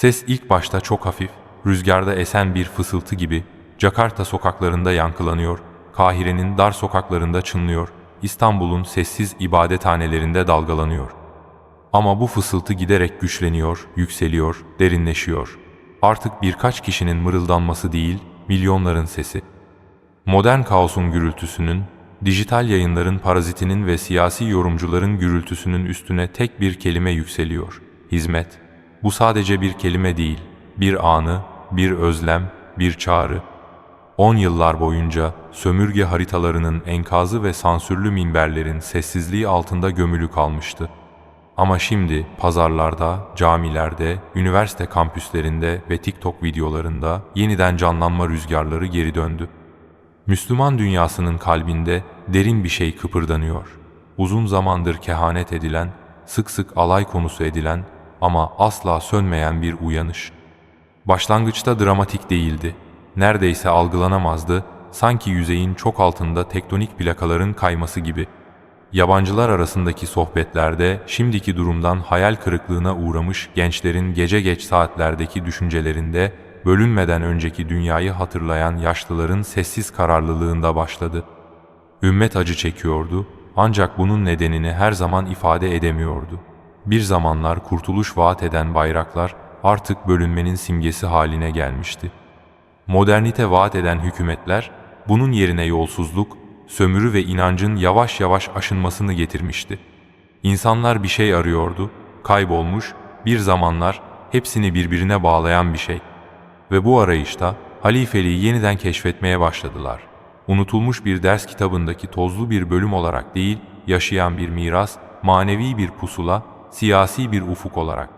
Ses ilk başta çok hafif, rüzgarda esen bir fısıltı gibi Jakarta sokaklarında yankılanıyor, Kahire'nin dar sokaklarında çınlıyor, İstanbul'un sessiz ibadethanelerinde dalgalanıyor. Ama bu fısıltı giderek güçleniyor, yükseliyor, derinleşiyor. Artık birkaç kişinin mırıldanması değil, milyonların sesi. Modern kaosun gürültüsünün, dijital yayınların parazitinin ve siyasi yorumcuların gürültüsünün üstüne tek bir kelime yükseliyor. Hizmet. Bu sadece bir kelime değil, bir anı, bir özlem, bir çağrı. On yıllar boyunca sömürge haritalarının enkazı ve sansürlü minberlerin sessizliği altında gömülü kalmıştı. Ama şimdi pazarlarda, camilerde, üniversite kampüslerinde ve TikTok videolarında yeniden canlanma rüzgarları geri döndü. Müslüman dünyasının kalbinde derin bir şey kıpırdanıyor. Uzun zamandır kehanet edilen, sık sık alay konusu edilen ama asla sönmeyen bir uyanış. Başlangıçta dramatik değildi. Neredeyse algılanamazdı, sanki yüzeyin çok altında tektonik plakaların kayması gibi. Yabancılar arasındaki sohbetlerde şimdiki durumdan hayal kırıklığına uğramış gençlerin gece geç saatlerdeki düşüncelerinde bölünmeden önceki dünyayı hatırlayan yaşlıların sessiz kararlılığında başladı. Ümmet acı çekiyordu ancak bunun nedenini her zaman ifade edemiyordu. Bir zamanlar kurtuluş vaat eden bayraklar artık bölünmenin simgesi haline gelmişti. Modernite vaat eden hükümetler bunun yerine yolsuzluk, sömürü ve inancın yavaş yavaş aşınmasını getirmişti. İnsanlar bir şey arıyordu, kaybolmuş, bir zamanlar hepsini birbirine bağlayan bir şey. Ve bu arayışta halifeliği yeniden keşfetmeye başladılar. Unutulmuş bir ders kitabındaki tozlu bir bölüm olarak değil, yaşayan bir miras, manevi bir pusula, siyasi bir ufuk olarak.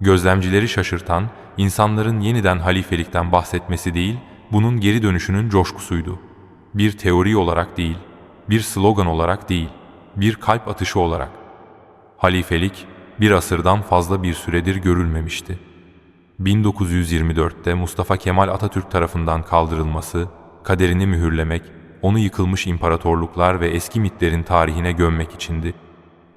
Gözlemcileri şaşırtan, insanların yeniden halifelikten bahsetmesi değil, bunun geri dönüşünün coşkusuydu. Bir teori olarak değil, bir slogan olarak değil, bir kalp atışı olarak. Halifelik, bir asırdan fazla bir süredir görülmemişti. 1924'te Mustafa Kemal Atatürk tarafından kaldırılması, kaderini mühürlemek, onu yıkılmış imparatorluklar ve eski mitlerin tarihine gömmek içindi.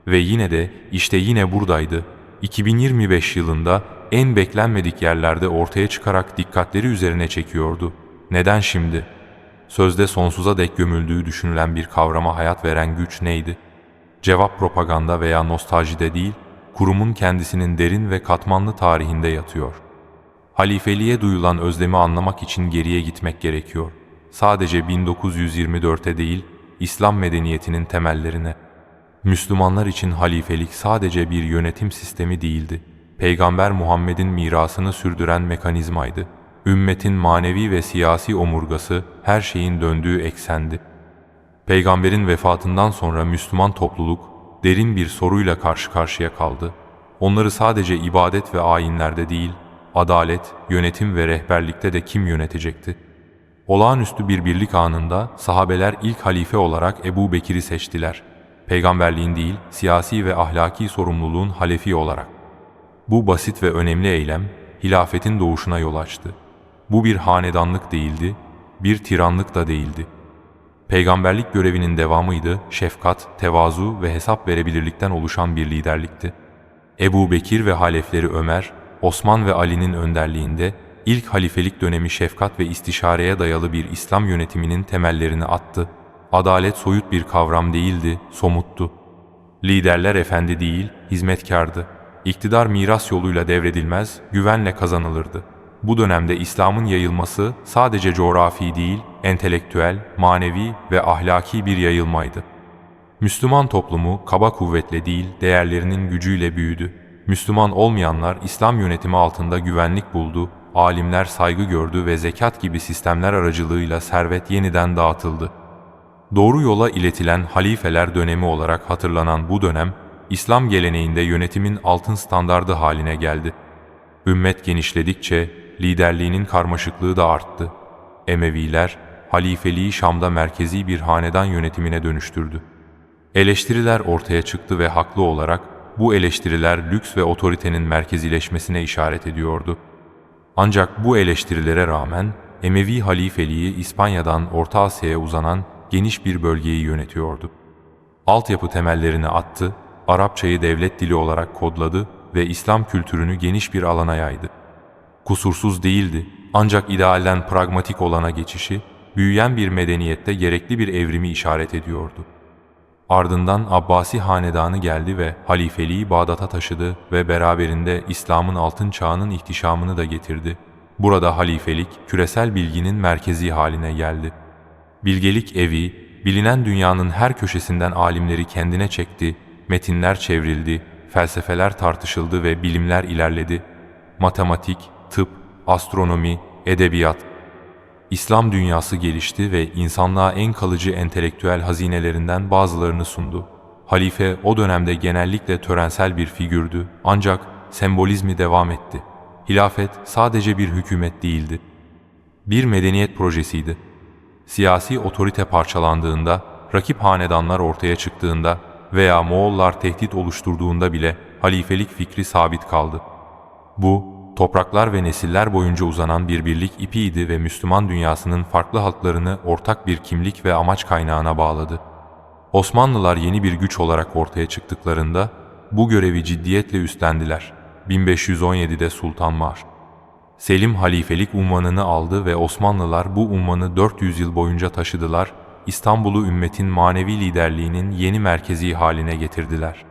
Ve yine de işte yine buradaydı. 2025 yılında en beklenmedik yerlerde ortaya çıkarak dikkatleri üzerine çekiyordu. Neden şimdi? Sözde sonsuza dek gömüldüğü düşünülen bir kavrama hayat veren güç neydi? Cevap propaganda veya nostaljide değil, kurumun kendisinin derin ve katmanlı tarihinde yatıyor. Halifeliğe duyulan özlemi anlamak için geriye gitmek gerekiyor. Sadece 1924'e değil, İslam medeniyetinin temellerine. Müslümanlar için halifelik sadece bir yönetim sistemi değildi. Peygamber Muhammed'in mirasını sürdüren mekanizmaydı. Ümmetin manevi ve siyasi omurgası her şeyin döndüğü eksendi. Peygamberin vefatından sonra Müslüman topluluk derin bir soruyla karşı karşıya kaldı. Onları sadece ibadet ve ayinlerde değil, adalet, yönetim ve rehberlikte de kim yönetecekti? Olağanüstü bir birlik anında sahabeler ilk halife olarak Ebu Bekir'i seçtiler. Peygamberliğin değil, siyasi ve ahlaki sorumluluğun halefi olarak. Bu basit ve önemli eylem, hilafetin doğuşuna yol açtı. Bu bir hanedanlık değildi, bir tiranlık da değildi. Peygamberlik görevinin devamıydı, şefkat, tevazu ve hesap verebilirlikten oluşan bir liderlikti. Ebu Bekir ve halefleri Ömer, Osman ve Ali'nin önderliğinde ilk halifelik dönemi şefkat ve istişareye dayalı bir İslam yönetiminin temellerini attı. Adalet soyut bir kavram değildi, somuttu. Liderler efendi değil, hizmetkardı. İktidar miras yoluyla devredilmez, güvenle kazanılırdı. Bu dönemde İslam'ın yayılması sadece coğrafi değil, entelektüel, manevi ve ahlaki bir yayılmaydı. Müslüman toplumu kaba kuvvetle değil, değerlerinin gücüyle büyüdü. Müslüman olmayanlar İslam yönetimi altında güvenlik buldu, alimler saygı gördü ve zekat gibi sistemler aracılığıyla servet yeniden dağıtıldı. Doğru yola iletilen halifeler dönemi olarak hatırlanan bu dönem, İslam geleneğinde yönetimin altın standardı haline geldi. Ümmet genişledikçe liderliğinin karmaşıklığı da arttı. Emeviler, halifeliği Şam'da merkezi bir hanedan yönetimine dönüştürdü. Eleştiriler ortaya çıktı ve haklı olarak bu eleştiriler lüks ve otoritenin merkezileşmesine işaret ediyordu. Ancak bu eleştirilere rağmen Emevi halifeliği İspanya'dan Orta Asya'ya uzanan geniş bir bölgeyi yönetiyordu. Altyapı temellerini attı, Arapçayı devlet dili olarak kodladı ve İslam kültürünü geniş bir alana yaydı. Kusursuz değildi ancak idealden pragmatik olana geçişi, büyüyen bir medeniyette gerekli bir evrimi işaret ediyordu. Ardından Abbasi hanedanı geldi ve halifeliği Bağdat'a taşıdı ve beraberinde İslam'ın altın çağının ihtişamını da getirdi. Burada halifelik küresel bilginin merkezi haline geldi. Bilgelik evi, bilinen dünyanın her köşesinden alimleri kendine çekti, metinler çevrildi, felsefeler tartışıldı ve bilimler ilerledi. Matematik, tıp, astronomi, edebiyat, İslam dünyası gelişti ve insanlığa en kalıcı entelektüel hazinelerinden bazılarını sundu. Halife o dönemde genellikle törensel bir figürdü ancak sembolizmi devam etti. Hilafet sadece bir hükümet değildi. Bir medeniyet projesiydi. Siyasi otorite parçalandığında, rakip hanedanlar ortaya çıktığında veya Moğollar tehdit oluşturduğunda bile halifelik fikri sabit kaldı. Bu, topraklar ve nesiller boyunca uzanan bir birlik ipiydi ve Müslüman dünyasının farklı halklarını ortak bir kimlik ve amaç kaynağına bağladı. Osmanlılar yeni bir güç olarak ortaya çıktıklarında bu görevi ciddiyetle üstlendiler. 1517'de Sultan Mar. Selim halifelik unvanını aldı ve Osmanlılar bu unvanı 400 yıl boyunca taşıdılar, İstanbul'u ümmetin manevi liderliğinin yeni merkezi haline getirdiler.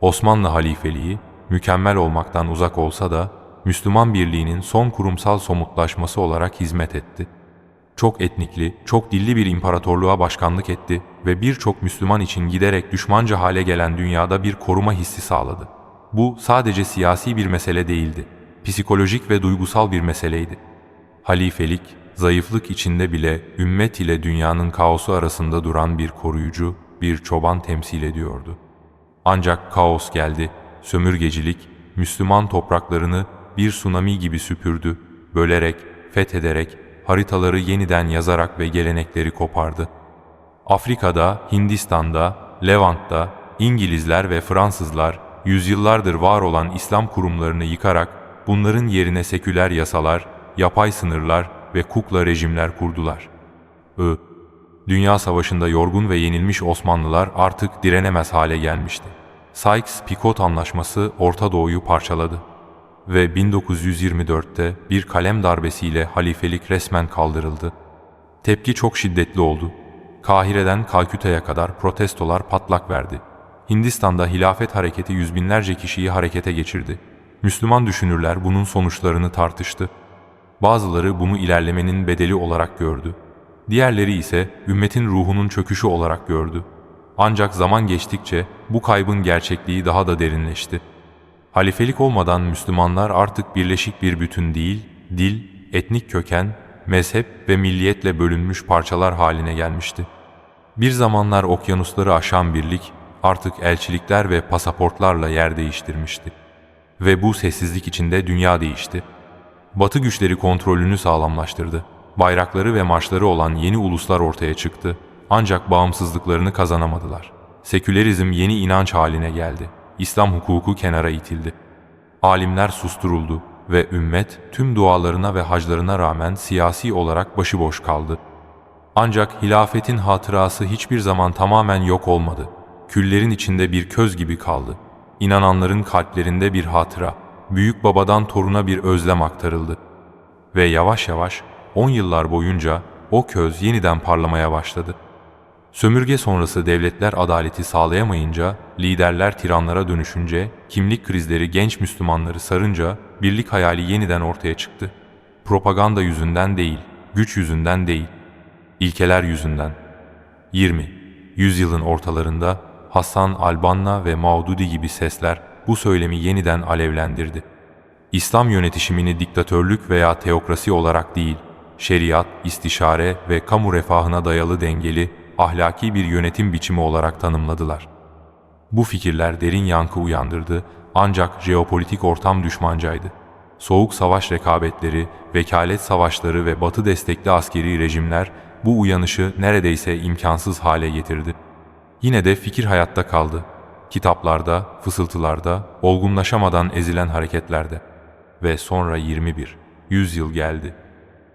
Osmanlı halifeliği, mükemmel olmaktan uzak olsa da Müslüman birliğinin son kurumsal somutlaşması olarak hizmet etti. Çok etnikli, çok dilli bir imparatorluğa başkanlık etti ve birçok Müslüman için giderek düşmanca hale gelen dünyada bir koruma hissi sağladı. Bu sadece siyasi bir mesele değildi, psikolojik ve duygusal bir meseleydi. Halifelik, zayıflık içinde bile ümmet ile dünyanın kaosu arasında duran bir koruyucu, bir çoban temsil ediyordu. Ancak kaos geldi, sömürgecilik, Müslüman topraklarını bir tsunami gibi süpürdü, bölerek, fethederek, haritaları yeniden yazarak ve gelenekleri kopardı. Afrika'da, Hindistan'da, Levant'ta İngilizler ve Fransızlar yüzyıllardır var olan İslam kurumlarını yıkarak bunların yerine seküler yasalar, yapay sınırlar ve kukla rejimler kurdular. I. Dünya Savaşı'nda yorgun ve yenilmiş Osmanlılar artık direnemez hale gelmişti. Sykes-Picot Anlaşması Orta Doğu'yu parçaladı ve 1924'te bir kalem darbesiyle halifelik resmen kaldırıldı. Tepki çok şiddetli oldu. Kahire'den Kalküta'ya kadar protestolar patlak verdi. Hindistan'da hilafet hareketi yüz binlerce kişiyi harekete geçirdi. Müslüman düşünürler bunun sonuçlarını tartıştı. Bazıları bunu ilerlemenin bedeli olarak gördü. Diğerleri ise ümmetin ruhunun çöküşü olarak gördü. Ancak zaman geçtikçe bu kaybın gerçekliği daha da derinleşti. Halifelik olmadan Müslümanlar artık birleşik bir bütün değil, dil, etnik köken, mezhep ve milliyetle bölünmüş parçalar haline gelmişti. Bir zamanlar okyanusları aşan birlik artık elçilikler ve pasaportlarla yer değiştirmişti. Ve bu sessizlik içinde dünya değişti. Batı güçleri kontrolünü sağlamlaştırdı. Bayrakları ve marşları olan yeni uluslar ortaya çıktı. Ancak bağımsızlıklarını kazanamadılar. Sekülerizm yeni inanç haline geldi. İslam hukuku kenara itildi. Alimler susturuldu ve ümmet tüm dualarına ve haclarına rağmen siyasi olarak başıboş kaldı. Ancak hilafetin hatırası hiçbir zaman tamamen yok olmadı. Küllerin içinde bir köz gibi kaldı. İnananların kalplerinde bir hatıra, büyük babadan toruna bir özlem aktarıldı. Ve yavaş yavaş on yıllar boyunca o köz yeniden parlamaya başladı.'' Sömürge sonrası devletler adaleti sağlayamayınca, liderler tiranlara dönüşünce, kimlik krizleri genç Müslümanları sarınca birlik hayali yeniden ortaya çıktı. Propaganda yüzünden değil, güç yüzünden değil, ilkeler yüzünden. 20. Yüzyılın ortalarında Hasan Albanna ve Maududi gibi sesler bu söylemi yeniden alevlendirdi. İslam yönetişimini diktatörlük veya teokrasi olarak değil, şeriat, istişare ve kamu refahına dayalı dengeli ahlaki bir yönetim biçimi olarak tanımladılar. Bu fikirler derin yankı uyandırdı ancak jeopolitik ortam düşmancaydı. Soğuk savaş rekabetleri, vekalet savaşları ve batı destekli askeri rejimler bu uyanışı neredeyse imkansız hale getirdi. Yine de fikir hayatta kaldı. Kitaplarda, fısıltılarda, olgunlaşamadan ezilen hareketlerde. Ve sonra 21, 100 yıl geldi.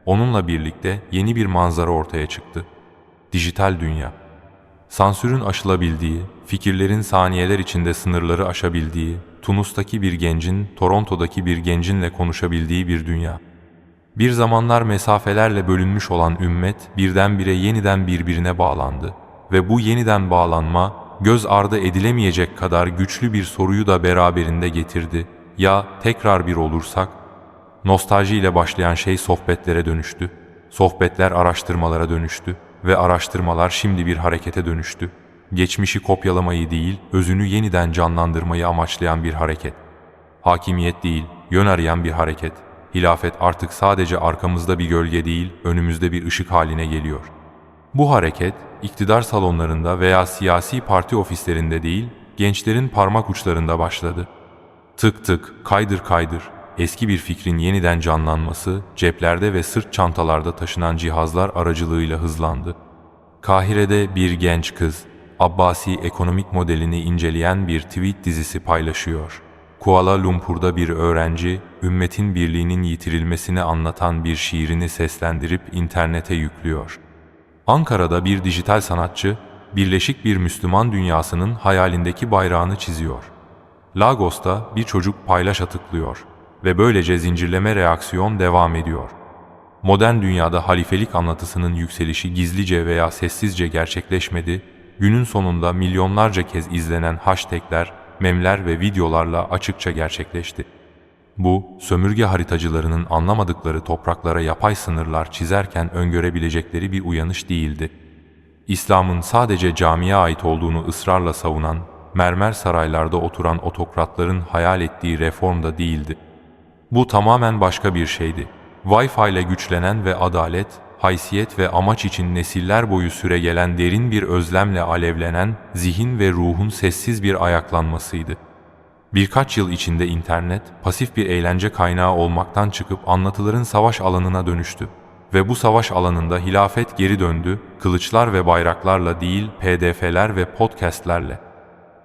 Onunla birlikte yeni bir manzara ortaya çıktı dijital dünya. Sansürün aşılabildiği, fikirlerin saniyeler içinde sınırları aşabildiği, Tunus'taki bir gencin, Toronto'daki bir gencinle konuşabildiği bir dünya. Bir zamanlar mesafelerle bölünmüş olan ümmet birdenbire yeniden birbirine bağlandı ve bu yeniden bağlanma göz ardı edilemeyecek kadar güçlü bir soruyu da beraberinde getirdi. Ya tekrar bir olursak? Nostalji ile başlayan şey sohbetlere dönüştü. Sohbetler araştırmalara dönüştü ve araştırmalar şimdi bir harekete dönüştü. Geçmişi kopyalamayı değil, özünü yeniden canlandırmayı amaçlayan bir hareket. Hakimiyet değil, yön arayan bir hareket. Hilafet artık sadece arkamızda bir gölge değil, önümüzde bir ışık haline geliyor. Bu hareket, iktidar salonlarında veya siyasi parti ofislerinde değil, gençlerin parmak uçlarında başladı. Tık tık, kaydır kaydır, eski bir fikrin yeniden canlanması, ceplerde ve sırt çantalarda taşınan cihazlar aracılığıyla hızlandı. Kahire'de bir genç kız, Abbasi ekonomik modelini inceleyen bir tweet dizisi paylaşıyor. Kuala Lumpur'da bir öğrenci, ümmetin birliğinin yitirilmesini anlatan bir şiirini seslendirip internete yüklüyor. Ankara'da bir dijital sanatçı, birleşik bir Müslüman dünyasının hayalindeki bayrağını çiziyor. Lagos'ta bir çocuk paylaş atıklıyor ve böylece zincirleme reaksiyon devam ediyor. Modern dünyada halifelik anlatısının yükselişi gizlice veya sessizce gerçekleşmedi, günün sonunda milyonlarca kez izlenen hashtagler, memler ve videolarla açıkça gerçekleşti. Bu, sömürge haritacılarının anlamadıkları topraklara yapay sınırlar çizerken öngörebilecekleri bir uyanış değildi. İslam'ın sadece camiye ait olduğunu ısrarla savunan, mermer saraylarda oturan otokratların hayal ettiği reform da değildi. Bu tamamen başka bir şeydi. Wi-Fi ile güçlenen ve adalet, haysiyet ve amaç için nesiller boyu süre gelen derin bir özlemle alevlenen zihin ve ruhun sessiz bir ayaklanmasıydı. Birkaç yıl içinde internet, pasif bir eğlence kaynağı olmaktan çıkıp anlatıların savaş alanına dönüştü. Ve bu savaş alanında hilafet geri döndü, kılıçlar ve bayraklarla değil, pdf'ler ve podcastlerle.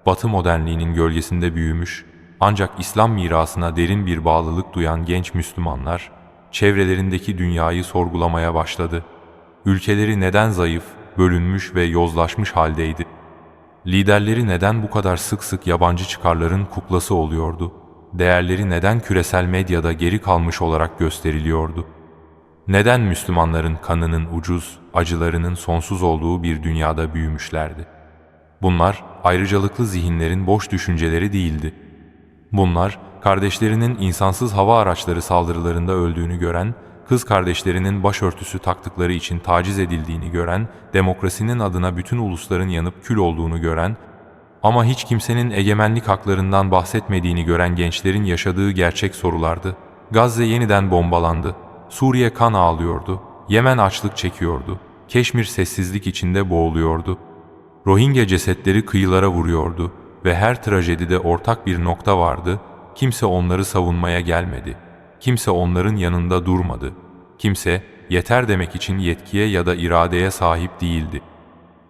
Batı modernliğinin gölgesinde büyümüş, ancak İslam mirasına derin bir bağlılık duyan genç Müslümanlar, çevrelerindeki dünyayı sorgulamaya başladı. Ülkeleri neden zayıf, bölünmüş ve yozlaşmış haldeydi? Liderleri neden bu kadar sık sık yabancı çıkarların kuklası oluyordu? Değerleri neden küresel medyada geri kalmış olarak gösteriliyordu? Neden Müslümanların kanının ucuz, acılarının sonsuz olduğu bir dünyada büyümüşlerdi? Bunlar ayrıcalıklı zihinlerin boş düşünceleri değildi. Bunlar kardeşlerinin insansız hava araçları saldırılarında öldüğünü gören, kız kardeşlerinin başörtüsü taktıkları için taciz edildiğini gören, demokrasinin adına bütün ulusların yanıp kül olduğunu gören, ama hiç kimsenin egemenlik haklarından bahsetmediğini gören gençlerin yaşadığı gerçek sorulardı. Gazze yeniden bombalandı. Suriye kan ağlıyordu. Yemen açlık çekiyordu. Keşmir sessizlik içinde boğuluyordu. Rohingya cesetleri kıyılara vuruyordu ve her trajedide ortak bir nokta vardı, kimse onları savunmaya gelmedi. Kimse onların yanında durmadı. Kimse yeter demek için yetkiye ya da iradeye sahip değildi.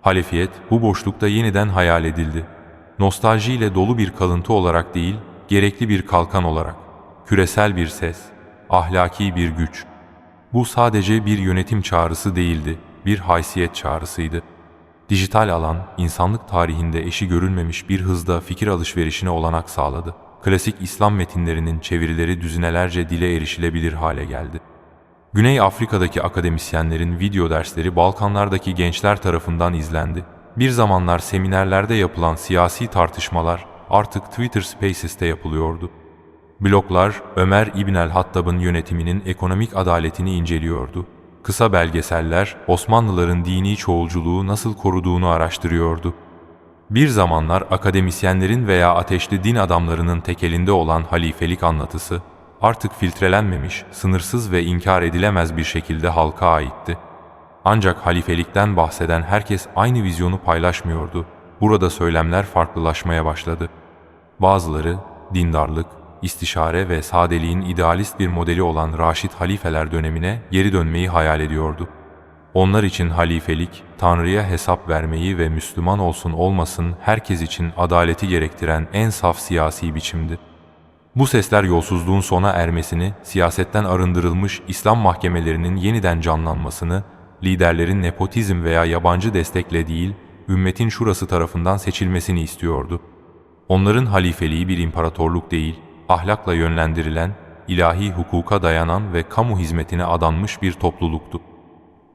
Halefiyet bu boşlukta yeniden hayal edildi. Nostaljiyle dolu bir kalıntı olarak değil, gerekli bir kalkan olarak. Küresel bir ses, ahlaki bir güç. Bu sadece bir yönetim çağrısı değildi, bir haysiyet çağrısıydı. Dijital alan, insanlık tarihinde eşi görülmemiş bir hızda fikir alışverişine olanak sağladı. Klasik İslam metinlerinin çevirileri düzinelerce dile erişilebilir hale geldi. Güney Afrika'daki akademisyenlerin video dersleri Balkanlardaki gençler tarafından izlendi. Bir zamanlar seminerlerde yapılan siyasi tartışmalar artık Twitter Spaces'te yapılıyordu. Bloglar Ömer İbn el-Hattab'ın yönetiminin ekonomik adaletini inceliyordu. Kısa belgeseller Osmanlıların dini çoğulculuğu nasıl koruduğunu araştırıyordu. Bir zamanlar akademisyenlerin veya ateşli din adamlarının tekelinde olan halifelik anlatısı, artık filtrelenmemiş, sınırsız ve inkar edilemez bir şekilde halka aitti. Ancak halifelikten bahseden herkes aynı vizyonu paylaşmıyordu. Burada söylemler farklılaşmaya başladı. Bazıları dindarlık, istişare ve sadeliğin idealist bir modeli olan Raşid halifeler dönemine geri dönmeyi hayal ediyordu. Onlar için halifelik, Tanrı'ya hesap vermeyi ve Müslüman olsun olmasın herkes için adaleti gerektiren en saf siyasi biçimdi. Bu sesler yolsuzluğun sona ermesini, siyasetten arındırılmış İslam mahkemelerinin yeniden canlanmasını, liderlerin nepotizm veya yabancı destekle değil, ümmetin şurası tarafından seçilmesini istiyordu. Onların halifeliği bir imparatorluk değil, ahlakla yönlendirilen, ilahi hukuka dayanan ve kamu hizmetine adanmış bir topluluktu.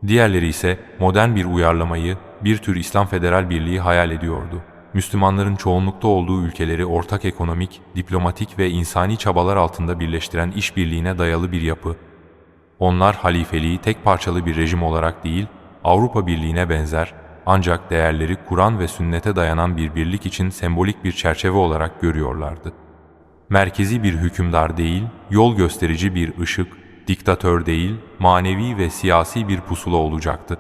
Diğerleri ise modern bir uyarlamayı, bir tür İslam Federal Birliği hayal ediyordu. Müslümanların çoğunlukta olduğu ülkeleri ortak ekonomik, diplomatik ve insani çabalar altında birleştiren işbirliğine dayalı bir yapı. Onlar halifeliği tek parçalı bir rejim olarak değil, Avrupa Birliği'ne benzer ancak değerleri Kur'an ve sünnete dayanan bir birlik için sembolik bir çerçeve olarak görüyorlardı. Merkezi bir hükümdar değil, yol gösterici bir ışık, diktatör değil, manevi ve siyasi bir pusula olacaktı.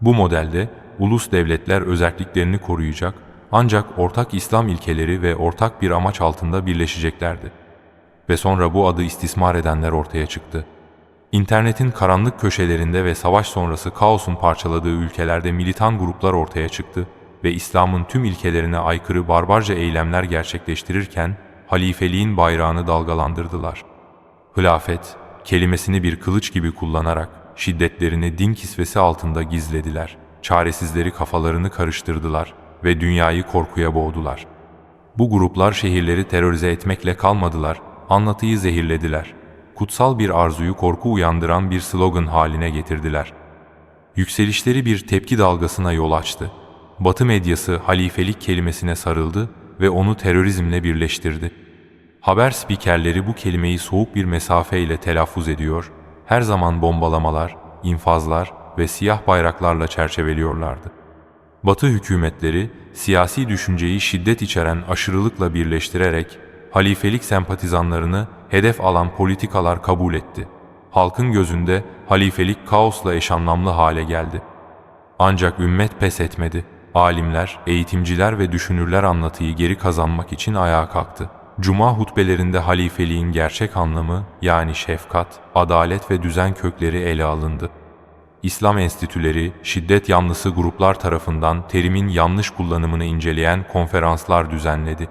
Bu modelde ulus devletler özelliklerini koruyacak ancak ortak İslam ilkeleri ve ortak bir amaç altında birleşeceklerdi. Ve sonra bu adı istismar edenler ortaya çıktı. İnternetin karanlık köşelerinde ve savaş sonrası kaosun parçaladığı ülkelerde militan gruplar ortaya çıktı ve İslam'ın tüm ilkelerine aykırı barbarca eylemler gerçekleştirirken halifeliğin bayrağını dalgalandırdılar. Hilafet, kelimesini bir kılıç gibi kullanarak şiddetlerini din kisvesi altında gizlediler. Çaresizleri kafalarını karıştırdılar ve dünyayı korkuya boğdular. Bu gruplar şehirleri terörize etmekle kalmadılar, anlatıyı zehirlediler. Kutsal bir arzuyu korku uyandıran bir slogan haline getirdiler. Yükselişleri bir tepki dalgasına yol açtı. Batı medyası halifelik kelimesine sarıldı ve onu terörizmle birleştirdi. Haber spikerleri bu kelimeyi soğuk bir mesafe ile telaffuz ediyor, her zaman bombalamalar, infazlar ve siyah bayraklarla çerçeveliyorlardı. Batı hükümetleri siyasi düşünceyi şiddet içeren aşırılıkla birleştirerek halifelik sempatizanlarını hedef alan politikalar kabul etti. Halkın gözünde halifelik kaosla eşanlamlı hale geldi. Ancak ümmet pes etmedi. Alimler, eğitimciler ve düşünürler anlatıyı geri kazanmak için ayağa kalktı. Cuma hutbelerinde halifeliğin gerçek anlamı yani şefkat, adalet ve düzen kökleri ele alındı. İslam enstitüleri, şiddet yanlısı gruplar tarafından terimin yanlış kullanımını inceleyen konferanslar düzenledi.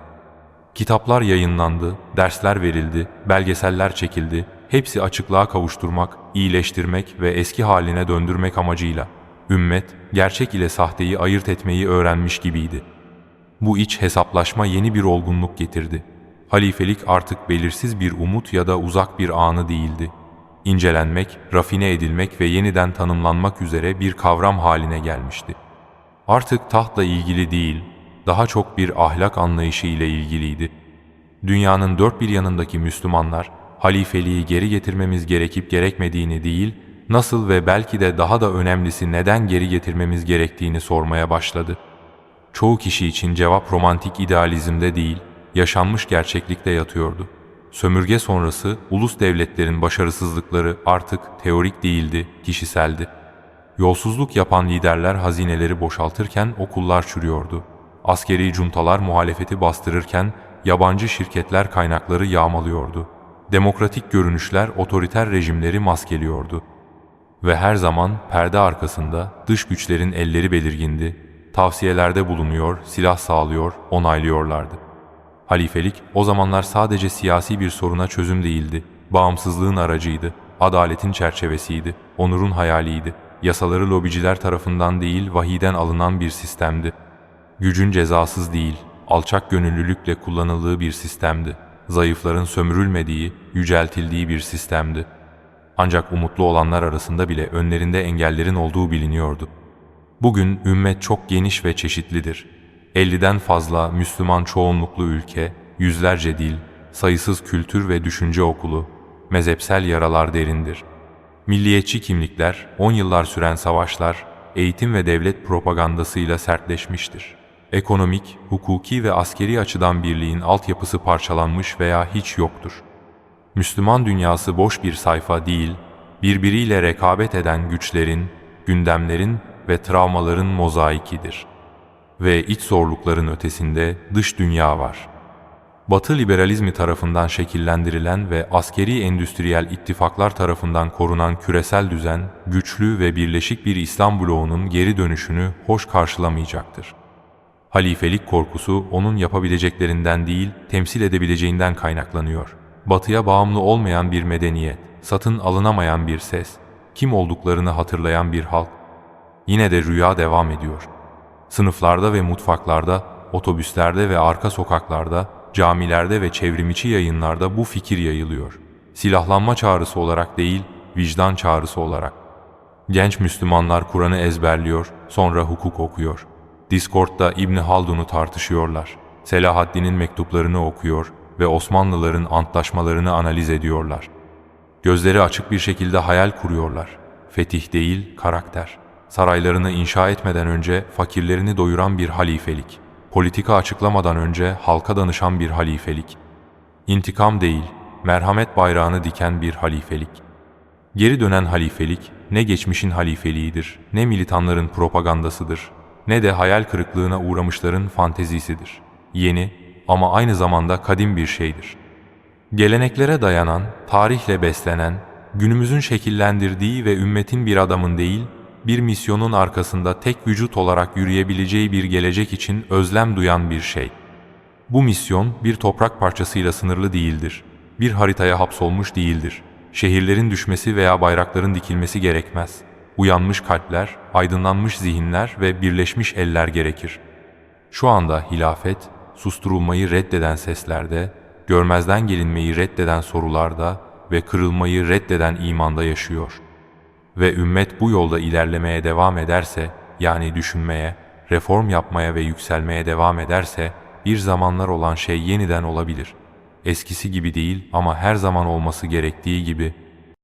Kitaplar yayınlandı, dersler verildi, belgeseller çekildi, hepsi açıklığa kavuşturmak, iyileştirmek ve eski haline döndürmek amacıyla. Ümmet, gerçek ile sahteyi ayırt etmeyi öğrenmiş gibiydi. Bu iç hesaplaşma yeni bir olgunluk getirdi. Halifelik artık belirsiz bir umut ya da uzak bir anı değildi. İncelenmek, rafine edilmek ve yeniden tanımlanmak üzere bir kavram haline gelmişti. Artık tahtla ilgili değil, daha çok bir ahlak anlayışı ile ilgiliydi. Dünyanın dört bir yanındaki Müslümanlar, halifeliği geri getirmemiz gerekip gerekmediğini değil, nasıl ve belki de daha da önemlisi neden geri getirmemiz gerektiğini sormaya başladı. Çoğu kişi için cevap romantik idealizmde değil, yaşanmış gerçeklikte yatıyordu. Sömürge sonrası ulus devletlerin başarısızlıkları artık teorik değildi, kişiseldi. Yolsuzluk yapan liderler hazineleri boşaltırken okullar çürüyordu. Askeri cuntalar muhalefeti bastırırken yabancı şirketler kaynakları yağmalıyordu. Demokratik görünüşler otoriter rejimleri maskeliyordu. Ve her zaman perde arkasında dış güçlerin elleri belirgindi, tavsiyelerde bulunuyor, silah sağlıyor, onaylıyorlardı. Halifelik o zamanlar sadece siyasi bir soruna çözüm değildi, bağımsızlığın aracıydı, adaletin çerçevesiydi, onurun hayaliydi, yasaları lobiciler tarafından değil vahiden alınan bir sistemdi. Gücün cezasız değil, alçak gönüllülükle kullanıldığı bir sistemdi. Zayıfların sömürülmediği, yüceltildiği bir sistemdi. Ancak umutlu olanlar arasında bile önlerinde engellerin olduğu biliniyordu. Bugün ümmet çok geniş ve çeşitlidir. 50'den fazla Müslüman çoğunluklu ülke, yüzlerce dil, sayısız kültür ve düşünce okulu, mezhepsel yaralar derindir. Milliyetçi kimlikler, 10 yıllar süren savaşlar, eğitim ve devlet propagandasıyla sertleşmiştir. Ekonomik, hukuki ve askeri açıdan birliğin altyapısı parçalanmış veya hiç yoktur. Müslüman dünyası boş bir sayfa değil, birbiriyle rekabet eden güçlerin, gündemlerin ve travmaların mozaikidir. Ve iç zorlukların ötesinde dış dünya var. Batı liberalizmi tarafından şekillendirilen ve askeri endüstriyel ittifaklar tarafından korunan küresel düzen, güçlü ve birleşik bir İslam bloğunun geri dönüşünü hoş karşılamayacaktır. Halifelik korkusu onun yapabileceklerinden değil, temsil edebileceğinden kaynaklanıyor. Batıya bağımlı olmayan bir medeniyet, satın alınamayan bir ses, kim olduklarını hatırlayan bir halk. Yine de rüya devam ediyor. Sınıflarda ve mutfaklarda, otobüslerde ve arka sokaklarda, camilerde ve çevrimiçi yayınlarda bu fikir yayılıyor. Silahlanma çağrısı olarak değil, vicdan çağrısı olarak. Genç Müslümanlar Kur'an'ı ezberliyor, sonra hukuk okuyor. Discord'da İbn Haldun'u tartışıyorlar. Selahaddin'in mektuplarını okuyor ve Osmanlıların antlaşmalarını analiz ediyorlar. Gözleri açık bir şekilde hayal kuruyorlar. Fetih değil, karakter. Saraylarını inşa etmeden önce fakirlerini doyuran bir halifelik. Politika açıklamadan önce halka danışan bir halifelik. İntikam değil, merhamet bayrağını diken bir halifelik. Geri dönen halifelik ne geçmişin halifeliğidir, ne militanların propagandasıdır, ne de hayal kırıklığına uğramışların fantezisidir. Yeni ama aynı zamanda kadim bir şeydir. Geleneklere dayanan, tarihle beslenen, günümüzün şekillendirdiği ve ümmetin bir adamın değil, bir misyonun arkasında tek vücut olarak yürüyebileceği bir gelecek için özlem duyan bir şey. Bu misyon bir toprak parçasıyla sınırlı değildir. Bir haritaya hapsolmuş değildir. Şehirlerin düşmesi veya bayrakların dikilmesi gerekmez. Uyanmış kalpler, aydınlanmış zihinler ve birleşmiş eller gerekir. Şu anda hilafet, susturulmayı reddeden seslerde, görmezden gelinmeyi reddeden sorularda ve kırılmayı reddeden imanda yaşıyor. Ve ümmet bu yolda ilerlemeye devam ederse, yani düşünmeye, reform yapmaya ve yükselmeye devam ederse, bir zamanlar olan şey yeniden olabilir. Eskisi gibi değil ama her zaman olması gerektiği gibi